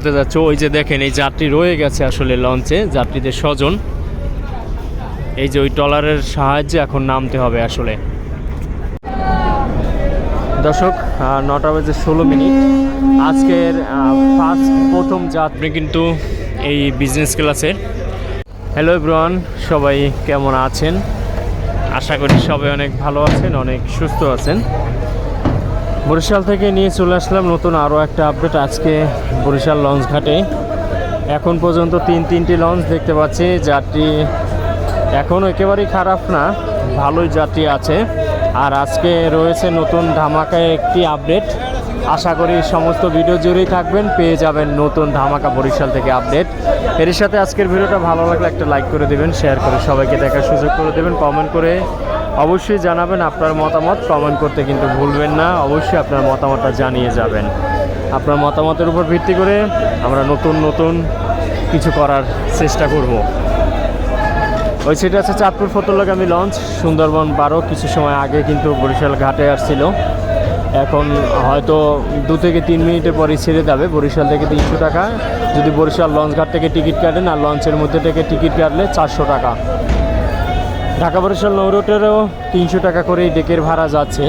বলতে যাচ্ছ। ওই যে দেখেন, এই যাত্রী রয়ে গেছে আসলে লঞ্চে, যাত্রীদের স্বজন। এই যে ওই ট্রলারের সাহায্যে এখন নামতে হবে আসলে। দর্শক নটা বাজে ষোলো মিনিট। আজকের ফার্স্ট, প্রথম যাত্রী কিন্তু এই বিজনেস ক্লাসের হ্যালো ব্রন সবাই কেমন আছেন? আশা করি সবাই অনেক ভালো আছেন, অনেক সুস্থ আছেন। বরিশাল থেকে নিয়ে চলে আসলাম নতুন আরও একটা আপডেট আজকে বরিশাল লঞ্চ ঘাটে। এখন পর্যন্ত তিন তিনটি লঞ্চ দেখতে পাচ্ছি, যাত্রী এখন একেবারেই খারাপ না, ভালোই যাত্রী আছে। আর আজকে রয়েছে নতুন ধামাকায় একটি আপডেট আশা করি সমস্ত ভিডিও জুড়েই থাকবেন, পেয়ে যাবেন নতুন ধামাকা বরিশাল থেকে আপডেট এর সাথে আজকের ভিডিওটা ভালো লাগলে একটা লাইক করে দেবেন শেয়ার করে সবাইকে দেখার সুযোগ করে দেবেন কমেন্ট করে অবশ্যই জানাবেন আপনার মতামত। কমেন্ট করতে কিন্তু ভুলবেন না। অবশ্যই আপনার মতামতটা জানিয়ে যাবেন। আপনার মতামতের উপর ভিত্তি করে আমরা নতুন নতুন কিছু করার চেষ্টা করব। ওই সেটা আছে চাঁদপুর ফতুল্লাগামী লঞ্চ, সুন্দরবন বারো। কিছু সময় আগে কিন্তু বরিশাল ঘাটে আসছিল। এখন হয়তো দু থেকে তিন মিনিটের পরেই ছেড়ে যাবে। বরিশাল থেকে তিনশো টাকা। যদি বরিশাল লঞ্চ ঘাট থেকে টিকিট কাটেন, আর লঞ্চের মধ্যে থেকে টিকিট কাটলে চারশো টাকা। ঢাকা বরিশাল নৌ রোডেরও তিনশো টাকা করেই ডেকের ভাড়া যাচ্ছে।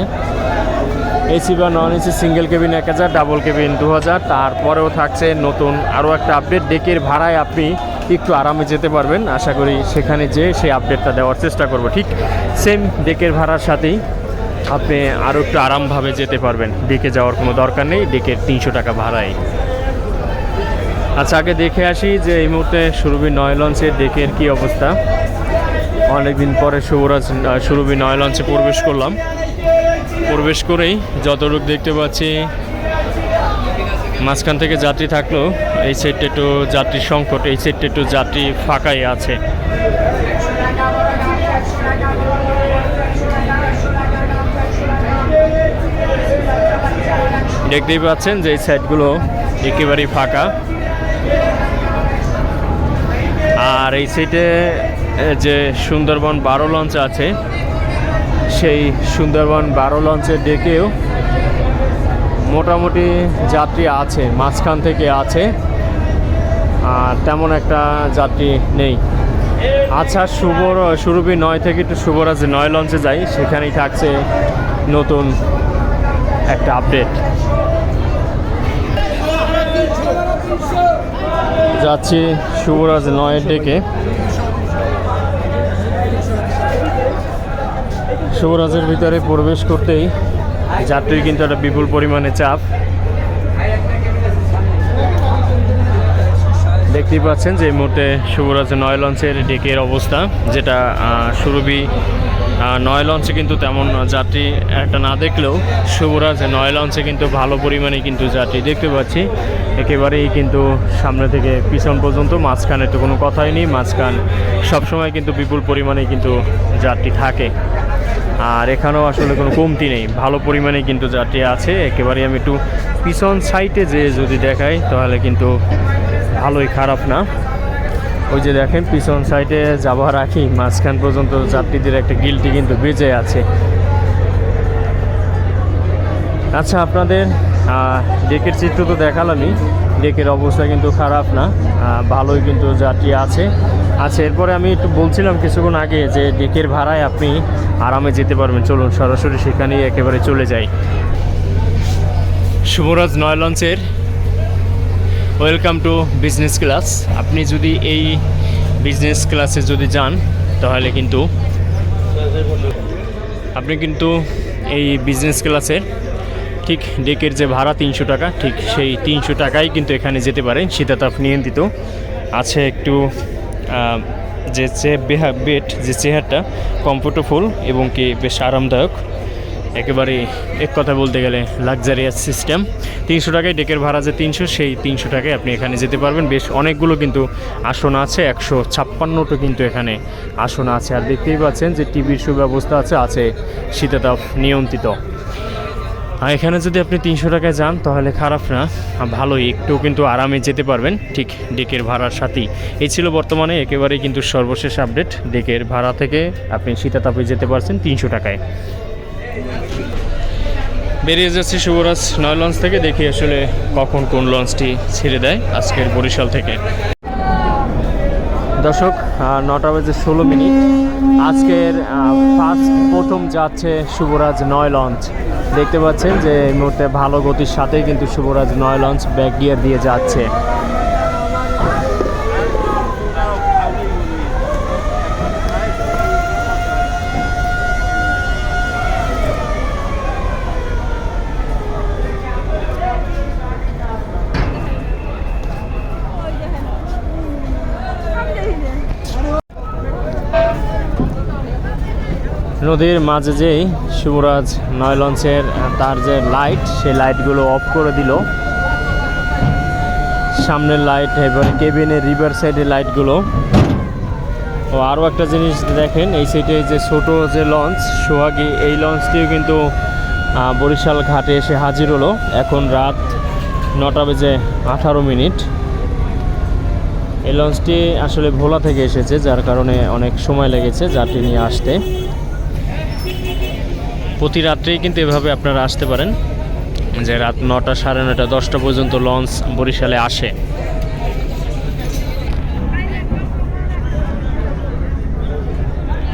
এসি বা নন এসি সিঙ্গেল কেবিন এক হাজার ডাবল কেবিন দু হাজার। তারপরেও থাকছে নতুন আরও একটা আপডেট ডেকের ভাড়ায় আপনি একটু আরামে যেতে পারবেন। আশা করি সেখানে যে সেই আপডেটটা দেওয়ার চেষ্টা করব। ঠিক সেম ডেকের ভাড়ার সাথেই আপনি আরও একটু আরামভাবে যেতে পারবেন। ডেকে যাওয়ার কোনো দরকার নেই। ডেকের তিনশো টাকা ভাড়ায়। আচ্ছা আগে দেখে আসি যে এই মুহূর্তে সুরভি নয় লঞ্চের ডেকের কী অবস্থা। অনেকদিন পরে শুভরাজ সুরভি নয় লঞ্চে প্রবেশ করলাম। প্রবেশ করেই যতটুকু দেখতে পাচ্ছি, মাঝখান থেকে যাত্রী থাকলেও এই সেটটা একটু যাত্রীর সংকট, এই সেটটা একটু যাত্রী ফাঁকাই আছে। দেখতেই পাচ্ছেন যে এই সাইডগুলো একেবারেই ফাঁকা। আর এই সাইডে যে সুন্দরবন বারো লঞ্চ আছে, সেই সুন্দরবন বারো লঞ্চের ডেকেও মোটামুটি যাত্রী আছে, মাঝখান থেকে আছে, আর তেমন একটা যাত্রী নেই। আচ্ছা শুভ সুরভি নয় থেকে একটু শুভরাজ নয় লঞ্চে যাই, সেখানেই থাকছে নতুন একটা আপডেট। যাচ্ছি শুভরাজ নয়ের ডেকে। শুভরাজের ভিতরে প্রবেশ করতেই যাত্রীর কিন্তু একটা বিপুল পরিমাণে চাপ। দেখতেই পাচ্ছেন যে এই মুহূর্তে শুভরাজ নয় লঞ্চের ডেকের অবস্থা, যেটা সুরভি নয় লঞ্চে কিন্তু তেমন যাত্রী একটা না দেখলেও শুভরাজ, নয় লঞ্চে কিন্তু ভালো পরিমাণে কিন্তু যাত্রী দেখতে পাচ্ছি। একেবারেই কিন্তু সামনে থেকে পিছন পর্যন্ত, মাঝখানে তো কোনো কথাই নেই, মাঝখান সবসময় কিন্তু বিপুল পরিমাণে কিন্তু যাত্রী থাকে। আর এখানেও আসলে কোনো কমতি নেই, ভালো পরিমাণে কিন্তু যাত্রী আছে। একেবারে আমি একটু পিছন সাইটে যে যদি দেখাই, তাহলে কিন্তু ভালোই খারাপ না। ওই যে দেখেন, পিছন সাইডে যাওয়া রাখি। মাঝখান পর্যন্ত যাত্রীদের একটা গিলটি কিন্তু বেজে আছে। আচ্ছা আপনাদের ডেকের চিত্র তো দেখালামই। ডেকের অবস্থা কিন্তু খারাপ না। ভালোই কিন্তু যাত্রী আছে। আচ্ছা এরপরে আমি একটু বলছিলাম কিছুক্ষণ আগে যে ডেকের ভাড়ায় আপনি আরামে যেতে পারবেন। চলুন, সরাসরি সেখানেই একেবারে চলে যাই। শুভরাজ নয় লঞ্চের ওয়েলকাম টু বিজনেস ক্লাস আপনি যদি এই বিজনেস ক্লাসে যদি যান, তাহলে কিন্তু আপনি কিন্তু এই বিজনেস ক্লাসের ঠিক ডেকের যে ভাড়া তিনশো টাকা, ঠিক সেই তিনশো টাকাই কিন্তু এখানে যেতে পারেন। শীতাতাপ নিয়ন্ত্রিত। আছে একটু যে বেহা বেড, যে চেয়ারটা কমফোর্টেবল এবং কি বেশ আরামদায়ক। একেবারে এক কথা বলতে গেলে লাক্সারিয়াস সিস্টেম তিনশো টাকায় ডেকের ভাড়া যে তিনশো, সেই তিনশো টাকায় আপনি এখানে যেতে পারবেন। বেশ অনেকগুলো কিন্তু আসন আছে, একশো ছাপ্পান্নটা কিন্তু এখানে আসন আছে। আর দেখতেই পাচ্ছেন যে টিভির সুব্যবস্থা আছে আছে শীতাতাপ নিয়ন্ত্রিত। আর এখানে যদি আপনি তিনশো টাকায় যান, তাহলে খারাপ না। ভালোই, একটু কিন্তু আরামে যেতে পারবেন। ঠিক ডেকের ভাড়ার সাথেই। এই ছিল বর্তমানে একেবারেই কিন্তু সর্বশেষ আপডেট ডেকের ভাড়া থেকে আপনি শীতাতাপে যেতে পারছেন তিনশো টাকায়। বেরিয়ে যাচ্ছে শুভরাজ নয় লঞ্চ থেকে, দেখি আসলে কখন কোন লঞ্চটি ছেড়ে দেয় আজকের বরিশাল থেকে। দর্শক নটা বাজে ষোলো মিনিট। আজকের ফার্স্ট প্রথম যাচ্ছে শুভরাজ নয় লঞ্চ দেখতে পাচ্ছেন যে এই মুহূর্তে ভালো গতির সাথেই কিন্তু শুভরাজ নয় লঞ্চ ব্যাক গিয়ার দিয়ে যাচ্ছে। নদীর মাঝে যেই শুভরাজ নয় লঞ্চের তার যে লাইট সেই লাইটগুলো অফ করে দিল। সামনের লাইট এবারে কেবিনের রিভার সাইডের লাইটগুলো ও, আরও একটা জিনিস দেখেন, এই সাইডে যে ছোট যে লঞ্চ সোহাগী, এই লঞ্চটিও কিন্তু বরিশাল ঘাটে এসে হাজির হলো। এখন রাত নটা বেজে আঠারো মিনিট। এই লঞ্চটি আসলে ভোলা থেকে এসেছে, যার কারণে অনেক সময় লেগেছে যাত্রী নিয়ে আসতে। প্রতি রাত্রেই কিন্তু এভাবে আপনারা আসতে পারেন। যে রাত নটা সাড়ে নটা দশটা পর্যন্ত লঞ্চ বরিশালে আসে।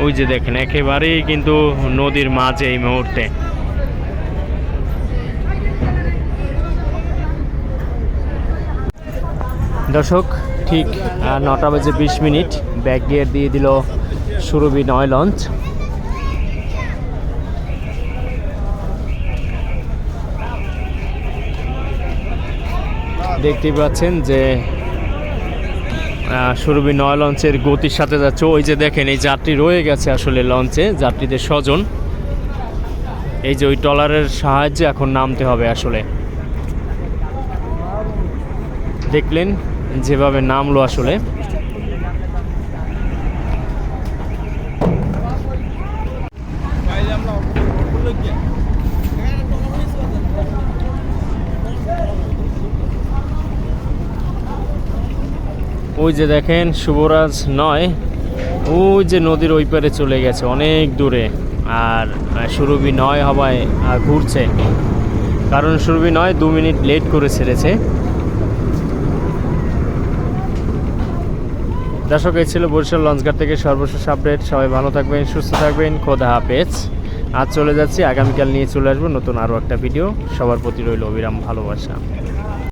ওই যে দেখেন, একেবারেই কিন্তু নদীর মাঝে এই মুহূর্তে। দর্শক, ঠিক নটা বাজে বিশ মিনিট। ব্যাক গিয়ার দিয়ে দিল সুরভি নয় লঞ্চ। দেখতেই পাচ্ছেন যে সুরভি নয় লঞ্চের গতির সাথে যাচ্ছে। ওই যে দেখেন, এই যাত্রী রয়ে গেছে আসলে লঞ্চে, যাত্রীদের স্বজন। এই যে ওই টলারের সাহায্যে এখন নামতে হবে আসলে। দেখলেন যেভাবে নামলো আসলে। ওই যে দেখেন শুভরাজ নয়, ওই যে নদীর ওই পারে চলে গেছে, অনেক দূরে। আর সুরভি নয় হওয়ায় ঘুরছে। কারণ সুরভি নয় দু মিনিট লেট করে ছেড়েছে। দর্শক, এই ছিল বরিশাল লঞ্চঘাট থেকে সর্বশেষ আপডেট। সবাই ভালো থাকবেন, সুস্থ থাকবেন, খোদা হাফেজ। আজ চলে যাচ্ছি, আগামীকাল নিয়ে চলে আসব নতুন আরও একটা ভিডিও। সবার প্রতি রইল অবিরাম ভালোবাসা।